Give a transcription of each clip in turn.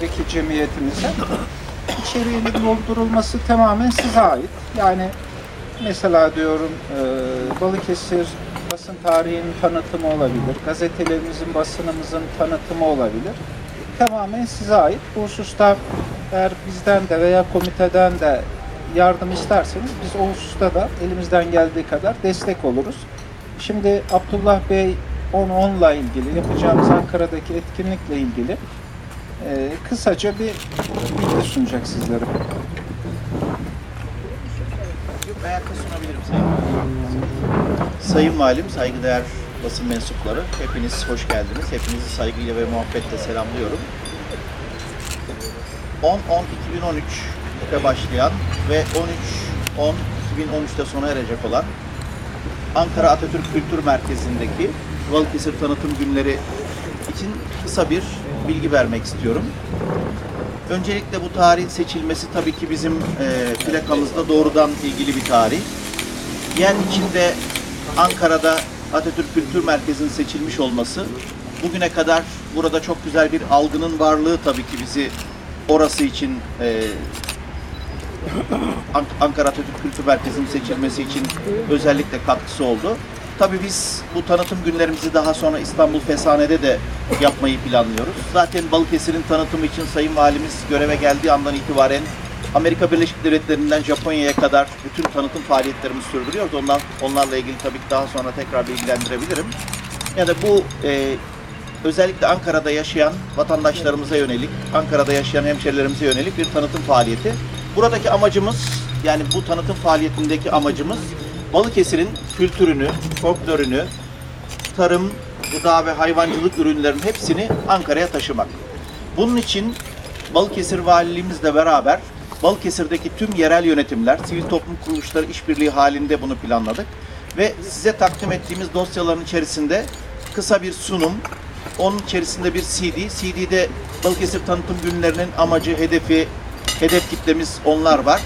Peki cemiyetimize içeriğinin doldurulması tamamen size ait. Yani mesela diyorum e, Balıkesir basın tarihinin tanıtımı olabilir, gazetelerimizin, basınımızın tanıtımı olabilir. Tamamen size ait. Bu hususta eğer bizden de veya komiteden de yardım isterseniz biz o hususta da elimizden geldiği kadar destek oluruz. Şimdi Abdullah Bey 10-10'la ilgili yapacağımız Ankara'daki etkinlikle ilgili ee, kısaca bir bilgi sunacak sizlere. Ayakta sunabilirim Sayın Valim. Sayın Valim, saygıdeğer basın mensupları, hepiniz hoş geldiniz. Hepinizi saygıyla ve muhabbetle selamlıyorum. 10-10-2013'te başlayan ve 13-10-2013'te sona erecek olan Ankara Atatürk Kültür Merkezi'ndeki Balıkesir Tanıtım Günleri için kısa bir bilgi vermek istiyorum. Öncelikle bu tarihin seçilmesi tabii ki bizim e, plakamızda doğrudan ilgili bir tarih. Yen içinde Ankara'da Atatürk Kültür Merkezi'nin seçilmiş olması, bugüne kadar burada çok güzel bir algının varlığı tabii ki bizi orası için e, An- Ankara Atatürk Kültür Merkezi'nin seçilmesi için özellikle katkısı oldu. Tabii biz bu tanıtım günlerimizi daha sonra İstanbul Fesane'de de yapmayı planlıyoruz. Zaten Balıkesir'in tanıtımı için Sayın Valimiz göreve geldiği andan itibaren Amerika Birleşik Devletleri'nden Japonya'ya kadar bütün tanıtım faaliyetlerimizi sürdürüyoruz. Ondan, onlarla ilgili tabii ki daha sonra tekrar bilgilendirebilirim. Yani bu e, özellikle Ankara'da yaşayan vatandaşlarımıza yönelik, Ankara'da yaşayan hemşerilerimize yönelik bir tanıtım faaliyeti. Buradaki amacımız, yani bu tanıtım faaliyetindeki amacımız Balıkesir'in kültürünü, folklorünü, tarım, gıda ve hayvancılık ürünlerinin hepsini Ankara'ya taşımak. Bunun için Balıkesir Valiliğimizle beraber Balıkesir'deki tüm yerel yönetimler, sivil toplum kuruluşları işbirliği halinde bunu planladık. Ve size takdim ettiğimiz dosyaların içerisinde kısa bir sunum, onun içerisinde bir CD, CD'de Balıkesir tanıtım günlerinin amacı, hedefi, hedef kitlemiz onlar var.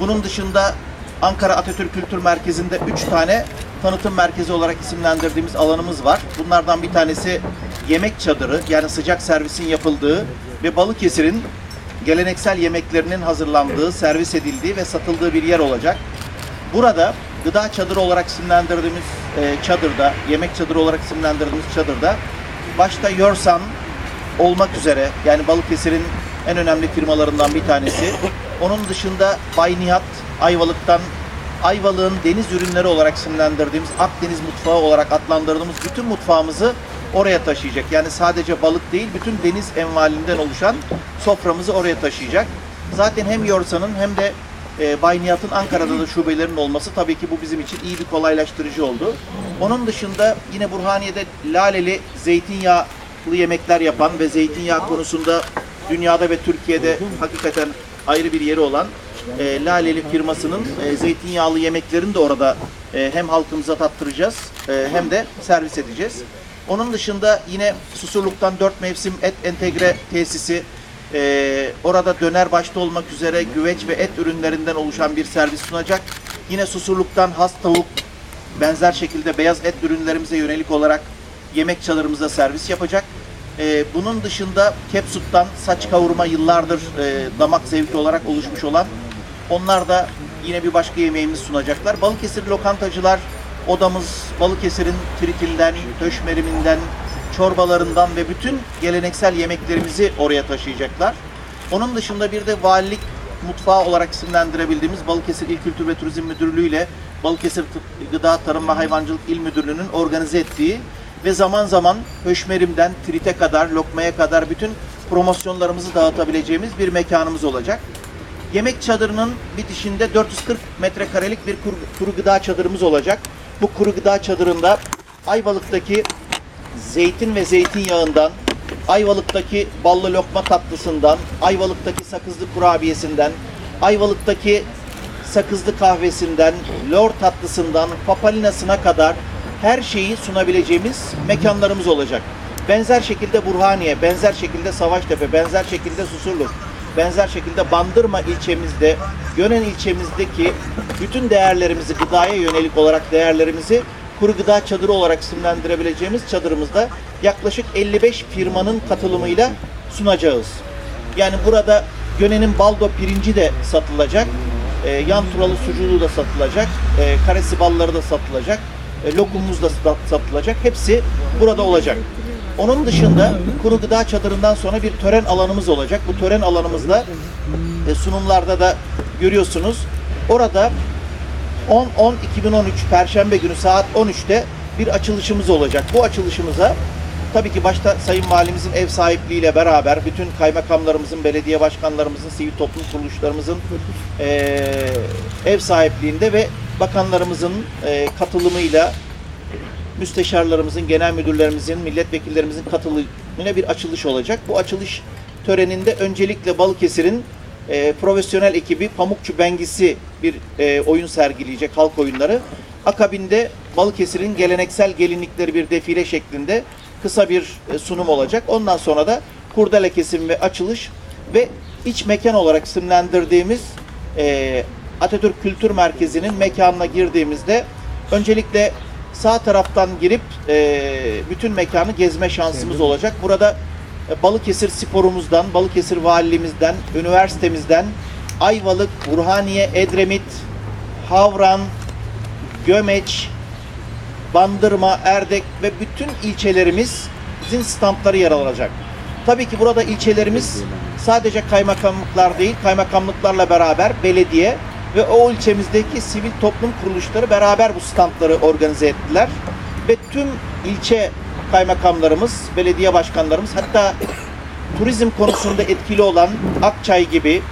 Bunun dışında Ankara Atatürk Kültür Merkezi'nde 3 tane tanıtım merkezi olarak isimlendirdiğimiz alanımız var. Bunlardan bir tanesi yemek çadırı yani sıcak servisin yapıldığı ve Balıkesir'in geleneksel yemeklerinin hazırlandığı, servis edildiği ve satıldığı bir yer olacak. Burada gıda çadırı olarak isimlendirdiğimiz e, çadırda, yemek çadırı olarak isimlendirdiğimiz çadırda başta Yorsan olmak üzere yani Balıkesir'in en önemli firmalarından bir tanesi. Onun dışında Bay Nihat Ayvalık'tan Ayvalık'ın deniz ürünleri olarak isimlendirdiğimiz Akdeniz mutfağı olarak adlandırdığımız bütün mutfağımızı oraya taşıyacak. Yani sadece balık değil, bütün deniz envalinden oluşan soframızı oraya taşıyacak. Zaten hem Yorsa'nın hem de e, Bay Nihat'ın Ankara'da da şubelerinin olması tabii ki bu bizim için iyi bir kolaylaştırıcı oldu. Onun dışında yine Burhaniye'de laleli zeytinyağlı yemekler yapan ve zeytinyağı konusunda dünyada ve Türkiye'de hakikaten ayrı bir yeri olan e, Laleli firmasının e, zeytinyağlı yemeklerini de orada e, hem halkımıza tattıracağız e, hem de servis edeceğiz. Onun dışında yine Susurluk'tan 4 mevsim et entegre tesisi e, orada döner başta olmak üzere güveç ve et ürünlerinden oluşan bir servis sunacak. Yine Susurluk'tan has tavuk benzer şekilde beyaz et ürünlerimize yönelik olarak yemek çadırımıza servis yapacak. Ee, bunun dışında Kepsut'tan saç kavurma yıllardır e, damak zevki olarak oluşmuş olan onlar da yine bir başka yemeğimizi sunacaklar. Balıkesir lokantacılar odamız Balıkesir'in tritilden, höşmeriminden, çorbalarından ve bütün geleneksel yemeklerimizi oraya taşıyacaklar. Onun dışında bir de valilik mutfağı olarak isimlendirebildiğimiz Balıkesir İl Kültür ve Turizm Müdürlüğü ile Balıkesir Gıda Tarım ve Hayvancılık İl Müdürlüğü'nün organize ettiği ve zaman zaman höşmerimden trite kadar, lokmaya kadar bütün promosyonlarımızı dağıtabileceğimiz bir mekanımız olacak. Yemek çadırının bitişinde 440 metrekarelik bir kuru, kuru gıda çadırımız olacak. Bu kuru gıda çadırında Ayvalık'taki zeytin ve zeytinyağından, Ayvalık'taki ballı lokma tatlısından, Ayvalık'taki sakızlı kurabiyesinden, Ayvalık'taki sakızlı kahvesinden, lor tatlısından, papalinasına kadar her şeyi sunabileceğimiz mekanlarımız olacak. Benzer şekilde Burhaniye, benzer şekilde Savaştepe, benzer şekilde Susurluk, benzer şekilde Bandırma ilçemizde, Gönen ilçemizdeki bütün değerlerimizi, gıdaya yönelik olarak değerlerimizi kuru gıda çadırı olarak isimlendirebileceğimiz çadırımızda yaklaşık 55 firmanın katılımıyla sunacağız. Yani burada Göne'nin baldo pirinci de satılacak. E, yan turalı sucuğu da satılacak. E, karesi balları da satılacak. E, lokumumuz da sat- satılacak. Hepsi burada olacak. Onun dışında kuru gıda çadırından sonra bir tören alanımız olacak. Bu tören alanımızda e, sunumlarda da görüyorsunuz. Orada 10-10-2013 Perşembe günü saat 13'te bir açılışımız olacak. Bu açılışımıza tabii ki başta Sayın Valimizin ev sahipliğiyle beraber bütün kaymakamlarımızın, belediye başkanlarımızın, sivil toplum kuruluşlarımızın eee, ev sahipliğinde ve bakanlarımızın eee, katılımıyla müsteşarlarımızın, genel müdürlerimizin, milletvekillerimizin katılımıyla bir açılış olacak. Bu açılış töreninde öncelikle Balıkesir'in e, profesyonel ekibi Pamukçu Bengisi bir e, oyun sergileyecek, halk oyunları. Akabinde Balıkesir'in geleneksel gelinlikleri bir defile şeklinde kısa bir e, sunum olacak. Ondan sonra da kurdele kesim ve açılış ve iç mekan olarak isimlendirdiğimiz e, Atatürk Kültür Merkezi'nin mekanına girdiğimizde öncelikle sağ taraftan girip e, bütün mekanı gezme şansımız olacak. Burada e, Balıkesir sporumuzdan, Balıkesir valiliğimizden, üniversitemizden, Ayvalık, Burhaniye, Edremit, Havran, Gömeç, Bandırma, Erdek ve bütün ilçelerimizin standları yer alacak. Tabii ki burada ilçelerimiz sadece kaymakamlıklar değil, kaymakamlıklarla beraber belediye ve o ilçemizdeki sivil toplum kuruluşları beraber bu standları organize ettiler. Ve tüm ilçe kaymakamlarımız, belediye başkanlarımız hatta turizm konusunda etkili olan Akçay gibi,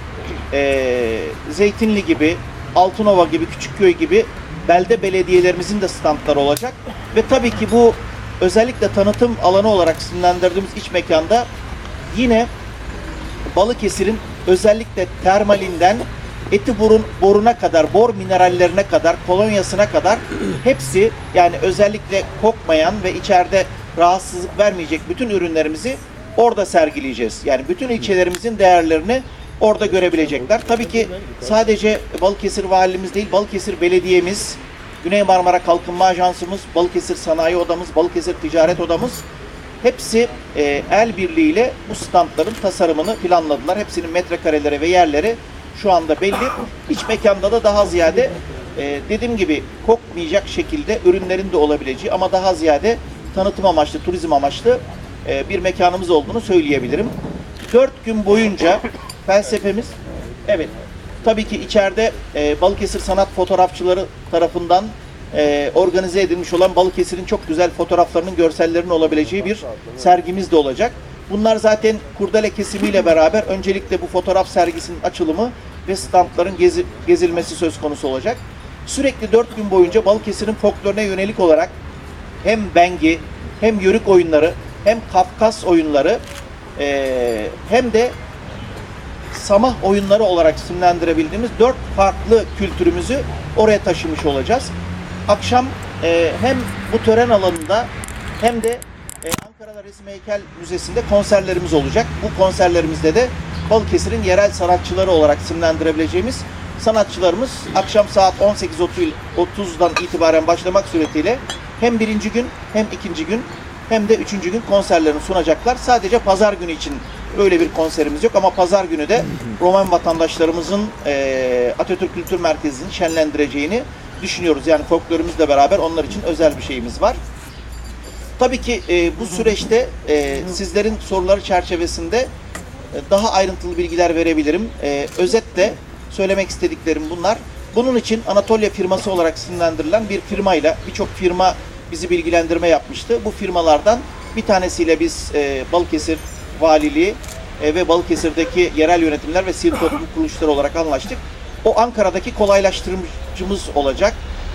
eee, Zeytinli gibi, Altınova gibi, Küçükköy gibi belde belediyelerimizin de standları olacak. Ve tabii ki bu özellikle tanıtım alanı olarak isimlendirdiğimiz iç mekanda yine Balıkesir'in özellikle termalinden eti borun, boruna kadar, bor minerallerine kadar, kolonyasına kadar hepsi yani özellikle kokmayan ve içeride rahatsızlık vermeyecek bütün ürünlerimizi orada sergileyeceğiz. Yani bütün ilçelerimizin değerlerini orada görebilecekler. Tabii ki sadece Balıkesir Valimiz değil, Balıkesir Belediyemiz, Güney Marmara Kalkınma Ajansımız, Balıkesir Sanayi Odamız, Balıkesir Ticaret Odamız hepsi e, el birliğiyle bu standların tasarımını planladılar. Hepsinin metrekareleri ve yerleri şu anda belli. İç mekanda da daha ziyade e, dediğim gibi kokmayacak şekilde ürünlerin de olabileceği ama daha ziyade tanıtım amaçlı, turizm amaçlı e, bir mekanımız olduğunu söyleyebilirim. Dört gün boyunca felsefemiz, evet tabii ki içeride e, Balıkesir sanat fotoğrafçıları tarafından e, organize edilmiş olan Balıkesir'in çok güzel fotoğraflarının, görsellerinin olabileceği bir sergimiz de olacak. Bunlar zaten kurdele kesimiyle beraber öncelikle bu fotoğraf sergisinin açılımı ve standların gezi- gezilmesi söz konusu olacak. Sürekli dört gün boyunca Balıkesir'in folkloruna yönelik olarak hem bengi, hem yörük oyunları, hem Kafkas oyunları, eee, hem de samah oyunları olarak isimlendirebildiğimiz dört farklı kültürümüzü oraya taşımış olacağız. Akşam e, hem bu tören alanında hem de e, Ankara'da Resim Heykel Müzesi'nde konserlerimiz olacak. Bu konserlerimizde de Balıkesir'in yerel sanatçıları olarak isimlendirebileceğimiz sanatçılarımız akşam saat 18.30'dan itibaren başlamak suretiyle hem birinci gün hem ikinci gün hem de üçüncü gün konserlerini sunacaklar. Sadece pazar günü için böyle bir konserimiz yok ama pazar günü de Roman vatandaşlarımızın eee, Atatürk Kültür Merkezi'ni şenlendireceğini düşünüyoruz. Yani folklorumuzla beraber onlar için özel bir şeyimiz var. Tabii ki e, bu süreçte e, sizlerin soruları çerçevesinde e, daha ayrıntılı bilgiler verebilirim. E, özetle söylemek istediklerim bunlar. Bunun için Anatolia firması olarak isimlendirilen bir firmayla birçok firma bizi bilgilendirme yapmıştı. Bu firmalardan bir tanesiyle biz e, Balıkesir Valiliği e, ve Balıkesir'deki yerel yönetimler ve sivil toplum kuruluşları olarak anlaştık. O Ankara'daki kolaylaştırıcımız olacak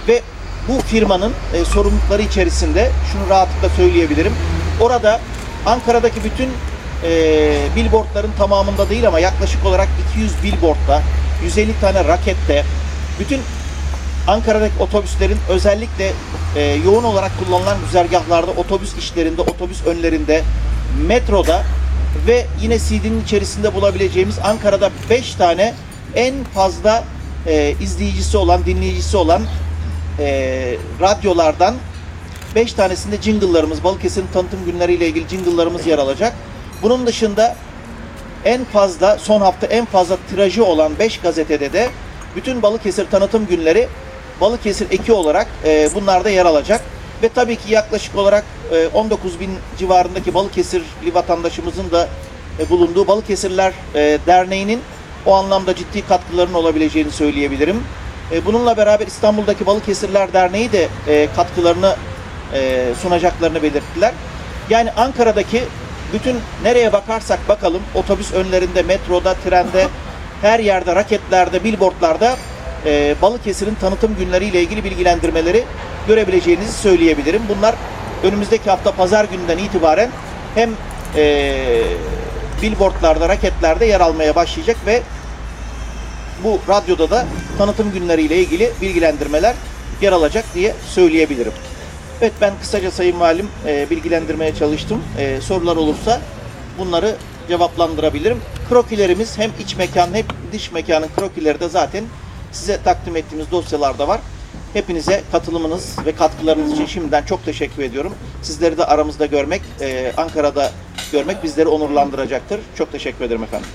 ve bu firmanın e, sorumlulukları içerisinde şunu rahatlıkla söyleyebilirim. Orada Ankara'daki bütün e, billboardların tamamında değil ama yaklaşık olarak 200 billboardda, 150 tane rakette, bütün Ankara'daki otobüslerin özellikle e, yoğun olarak kullanılan güzergahlarda, otobüs işlerinde, otobüs önlerinde, metroda ve yine CD'nin içerisinde bulabileceğimiz Ankara'da 5 tane en fazla e, izleyicisi olan, dinleyicisi olan e, radyolardan 5 tanesinde jingle'larımız, Balıkesir'in tanıtım günleriyle ilgili jingle'larımız yer alacak. Bunun dışında en fazla son hafta en fazla tirajı olan 5 gazetede de bütün Balıkesir tanıtım günleri Balıkesir eki olarak e, bunlarda yer alacak. Ve tabii ki yaklaşık olarak e, 19 bin civarındaki Balıkesirli vatandaşımızın da e, bulunduğu Balıkesirler e, Derneği'nin o anlamda ciddi katkılarının olabileceğini söyleyebilirim. E, bununla beraber İstanbul'daki Balıkesirler Derneği de e, katkılarını e, sunacaklarını belirttiler. Yani Ankara'daki bütün nereye bakarsak bakalım otobüs önlerinde, metroda, trende, her yerde, raketlerde, billboardlarda e, Balıkesir'in tanıtım günleriyle ilgili bilgilendirmeleri görebileceğinizi söyleyebilirim. Bunlar önümüzdeki hafta pazar gününden itibaren hem e, billboardlarda, raketlerde yer almaya başlayacak ve bu radyoda da tanıtım günleriyle ilgili bilgilendirmeler yer alacak diye söyleyebilirim. Evet ben kısaca Sayın Valim e, bilgilendirmeye çalıştım. E, sorular olursa bunları cevaplandırabilirim. Krokilerimiz hem iç mekan hem dış mekanın krokileri de zaten size takdim ettiğimiz dosyalarda var. Hepinize katılımınız ve katkılarınız için şimdiden çok teşekkür ediyorum. Sizleri de aramızda görmek, e, Ankara'da görmek bizleri onurlandıracaktır. Çok teşekkür ederim efendim.